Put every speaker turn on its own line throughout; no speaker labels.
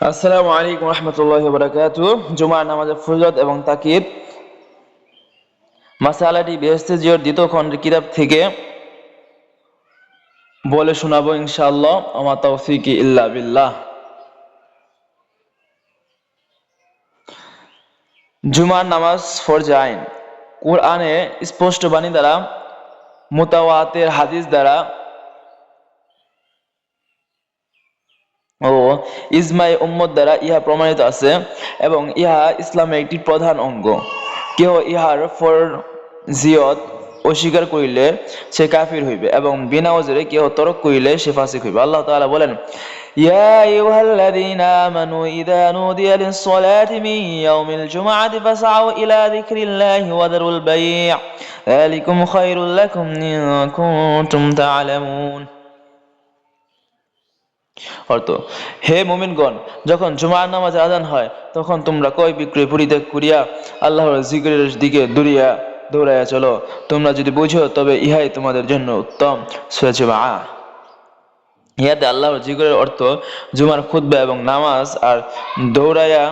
আসসালামু আলাইকুম রহমতুল্লাহ বরাকাতু জুমার নামাজের এবং তাকিব মাসালাটি দ্বিতীয় খণ্ডের কিতাব থেকে বলে শোনাবো ইনশাআল্লাহ। আমা তৌফিকি ইল্লা বিল্লাহ। জুমার নামাজ ফরজ আইন। কোরআনে স্পষ্ট বাণী দ্বারা, মুতাওয়াতের হাদিস দ্বারা ও ইজমাই উম্মত দ্বারা ইহা প্রমাণিত আছে এবং ইহা ইসলামের একটি প্রধান অঙ্গ কেহ ইহার ফরজিয়ত অস্বীকার করিলে সে কাফির হইবে এবং বিনা ওজরে কেহ তরক করিলে সে ফাসিক হইবে আল্লাহ তাআলা বলেন يا أيها الذين آمنوا إذا نودي للصلاة من يوم الجمعة فاسعوا إلى ذكر الله وذروا البيع ذلكم خير لكم إن كنتم تعلمون অর্থ। হে মুমিনগণ, যখন জুমার নামাজ আদান হয়, তখন তোমরা কয় বিক্রয় পরিত্যাগ করিয়া আল্লাহর জিকিরের দিকে দৌড়িয়া দৌড়াইয়া চলো। তোমরা যদি বুঝো, তবে ইহাই তোমাদের জন্য উত্তম। সুয়েজমা ইহাতে আল্লাহর জিকিরের অর্থ জুমার খুতবা এবং নামাজ, আর দৌড়াইয়া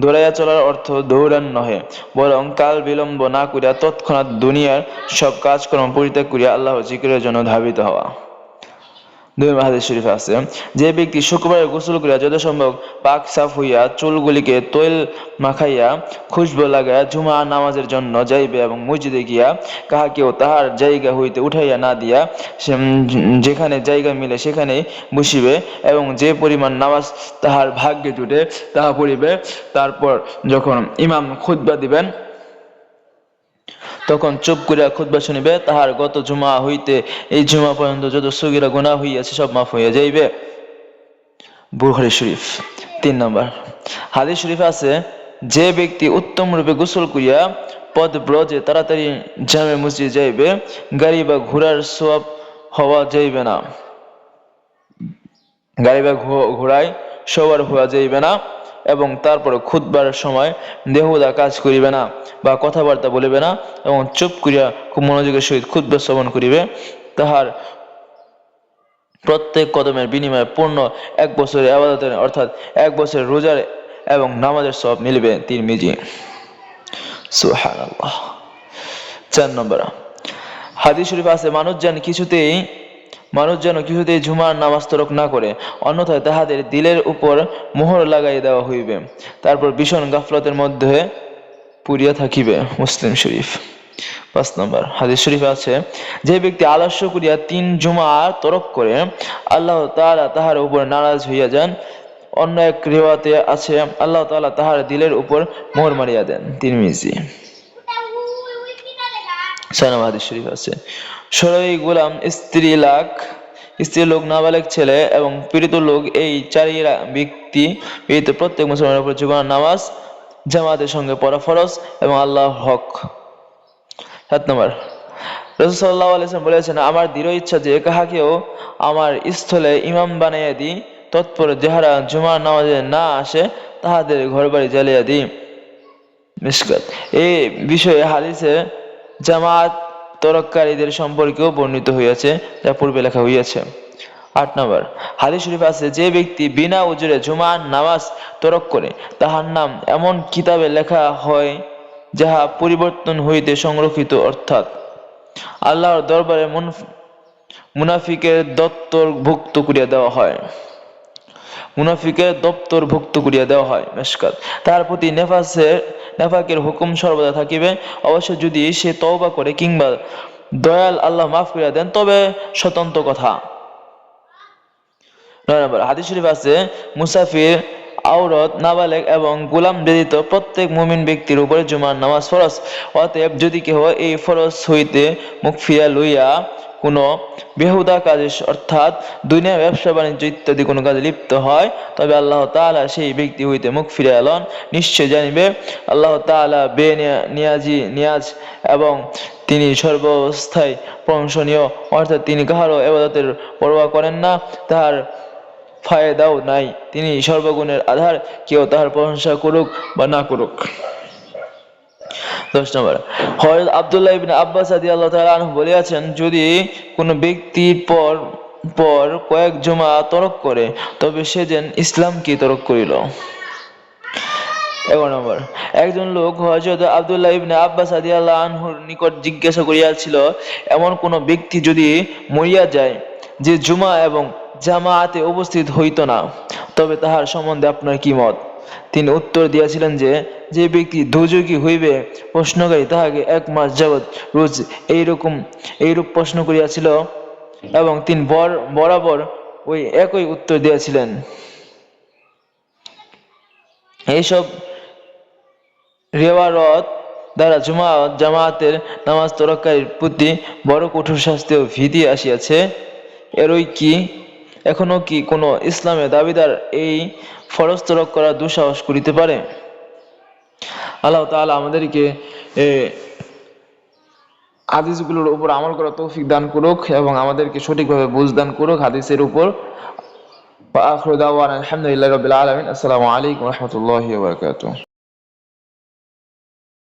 দৌড়াইয়া চলার অর্থ দৌড়ান নহে। বরং কাল বিলম্ব না করিয়া তৎক্ষণাৎ দুনিয়ার সব কাজকর্ম পরিত্যাগ করিয়া আল্লাহর জিকিরের জন্য ধাবিত হওয়া। দুই হাদিস শরীফ আছে, যে ব্যক্তি শুক্রবারে গোসল করিয়া যথাসম্ভব পাক সাফ হইয়া চুলগুলিকে তৈল মাখাইয়া খুশবু লাগাইয়া জুমা নামাজের জন্য যাইবে এবং মসজিদে গিয়া কাহাকেও তাহার জায়গা হইতে উঠাইয়া না দিয়া যেখানে জায়গা মিলে সেখানেই বসিবে এবং যে পরিমাণ নামাজ তাহার ভাগ্যে জুটে তাহা পড়িবে। তারপর যখন ইমাম খুতবা দিবেন তখন চুপ করিয়া খুতবা শুনিবে, তাহার গত জুমা হইতে এই জুমা পর্যন্ত যত সগিরা গুণা হইয়াছে সব মাফ হইয়া যাইবে। বুখারী শরীফ, তিন নম্বর। হাদিস শরীফ আছে, যে ব্যক্তি উত্তম রূপে গোসল করিয়া পদ ব্রজে তাড়াতাড়ি জামে মসজিদ যাইবে, গাড়ি বা ঘোড়ার সোয়াব হওয়া যাইবে না। গাড়ি বা ঘোড়ায় সবার হওয়া যাইবে না। এবং তারপরে খুদবার সময় দেহুদা কাজ করিবে না বা কথাবার্তা বলিবে না এবং চুপ করিয়া খুব মনোযোগের সহিত খুদ্া শ্রবণ করিবে, তাহার প্রত্যেক কদমের বিনিময়ে পূর্ণ এক বছরের আবাদতের অর্থাৎ এক বছরের রোজার এবং নামাজের সব মিলবে তিন মিজি সুহানাল্লাহ চার নম্বর। হাদিস শরীফ আছে, মানুষ যেন কিছুতেই মানুষ যেন কিছুতেই ঝুমার নামাজ তরক না করে, অন্যথায় তাহাদের দিলের উপর মোহর লাগাই দেওয়া হইবে। তারপর ভীষণ গাফলতের মধ্যে পুরিয়া থাকিবে মুসলিম শরীফ। পাঁচ নম্বর, হাদিস শরীফ আছে, যে ব্যক্তি আলস্য করিয়া তিন জুমা তরক করে, আল্লাহ তাআলা তাহার উপর নারাজ হইয়া যান। অন্য এক রেওয়াতে আছে, আল্লাহ তাআলা তাহার দিলের উপর মোহর মারিয়া দেন। তিন তিরমিজি। হাদিস শরীফ আছে। ষোলোই গোলাম স্ত্রী লাখ স্ত্রী লোক নাবালেক ছেলে এবং পীড়িত লোক এই চারি ব্যক্তি পীড়িত প্রত্যেক মুসলমানের উপর জুমার নামাজ, জামাতের সঙ্গে পড়া ফরজ এবং আল্লাহ হক। সাত নম্বর। রসুল্লাহ আলাইসলাম বলেছেন, আমার দৃঢ় ইচ্ছা যে কাহাকেও আমার স্থলে ইমাম বানাইয়া দিই, তৎপর যাহারা জুমার নামাজে না আসে, তাহাদের ঘর বাড়ি জ্বালিয়া দিই। এই বিষয়ে হাদিসে জামাত তরককারীদের সম্পর্কেও বর্ণিত হইয়াছে, যা পূর্বে লেখা হইয়াছে। আট নম্বর, হাদিস শরীফ আছে, যে ব্যক্তি বিনা উজরে জুমার নামাজ তরক করে, তাহার নাম এমন কিতাবে লেখা হয়, যাহা পরিবর্তন হইতে সংরক্ষিত, অর্থাৎ আল্লাহর দরবারে মুনাফিকের দপ্তর ভুক্ত করিয়া দেওয়া হয়। মুনাফিকের দপ্তর ভুক্ত করিয়া দেওয়া হয়, মেশকাত। তার প্রতি নেফাসের নেফাকের হুকুম সর্বদা থাকিবে। অবশ্য যদি সে তওবা করে কিংবা দয়াল আল্লাহ মাফ করিয়া দেন, তবে স্বতন্ত্র কথা। নয় নম্বর, হাদিস শরীফ আছে, মুসাফির, আওরত নাবালেক এবং গোলাম ব্যতীত প্রত্যেক মুমিন ব্যক্তির উপরে জুমার নামাজ ফরজ। অতএব যদি কেহ এই ফরজ হইতে মুখ ফিরিয়া লইয়া কোনো বেহুদা কাজে অর্থাৎ দুনিয়া, ব্যবসা, বাণিজ্য ইত্যাদি কোনো কাজে লিপ্ত হয়, তবে আল্লাহ তাআলা সেই ব্যক্তি হইতে মুখ ফিরে এলন নিশ্চয় জানিবে, আল্লাহ তাআলা বে নিয়াজি, নিয়াজ এবং তিনি সর্বাবস্থায় প্রশংসনীয়, অর্থাৎ তিনি কাহারও এবাদতের পরোয়া করেন না, তাহার ফায়দাও নাই। তিনি সর্বগুণের আধার, কেউ তাহার প্রশংসা করুক বা না করুক। দশ নম্বর। হযরত আব্দুল্লাহ ইবনে আব্বাস রাদিয়াল্লাহু তাআলা আনহু বলেছেন যদি কোনো ব্যক্তির পর পর কয়েক জমা তরক করে, তবে সে যেন তরক করিল। এগারো নম্বর। একজন লোক হযরত আব্দুল্লাহ ইবনে আব্বাস রাদিয়াল্লাহু আনহুর নিকট জিজ্ঞাসা করিয়াছিল, এমন কোন ব্যক্তি যদি মরিয়া যায়, যে জুমা এবং জামাআতে উপস্থিত হইত না, তবে তাহার সম্বন্ধে আপনার কি মত? তিনি উত্তর দিয়াছিলেন যে যে ব্যক্তি দুযোগী হইবে, প্রশ্নকারী তাহাকে এক মাস যাবৎ রোজ এইরকম, এইরূপ প্রশ্ন করিয়াছিল এবং তিনি বর, বরাবর ওই একই উত্তর দিয়াছিলেন। এইসব রেওয়ারত দ্বারা জুমা, জামায়াতের নামাজ তরকারীর প্রতি বড় কঠোর শাস্তি ও ভীতি আসিয়াছে। এরই কি এখনও কি কোনো ইসলামের দাবিদার এই ফরজ তরক করার দুঃসাহস করিতে পারে? আল্লাহ তাহলে আমাদেরকে আদিসগুলোর উপর আমল করা তৌফিক দান করুক এবং আমাদেরকে সঠিকভাবে বুঝ দান করুক হাদিসের উপর। আলহামদুলিল্লাহ রবিল আলমিন। আসসালামু আলাইকুম রহমতুল্লাহ বরকাত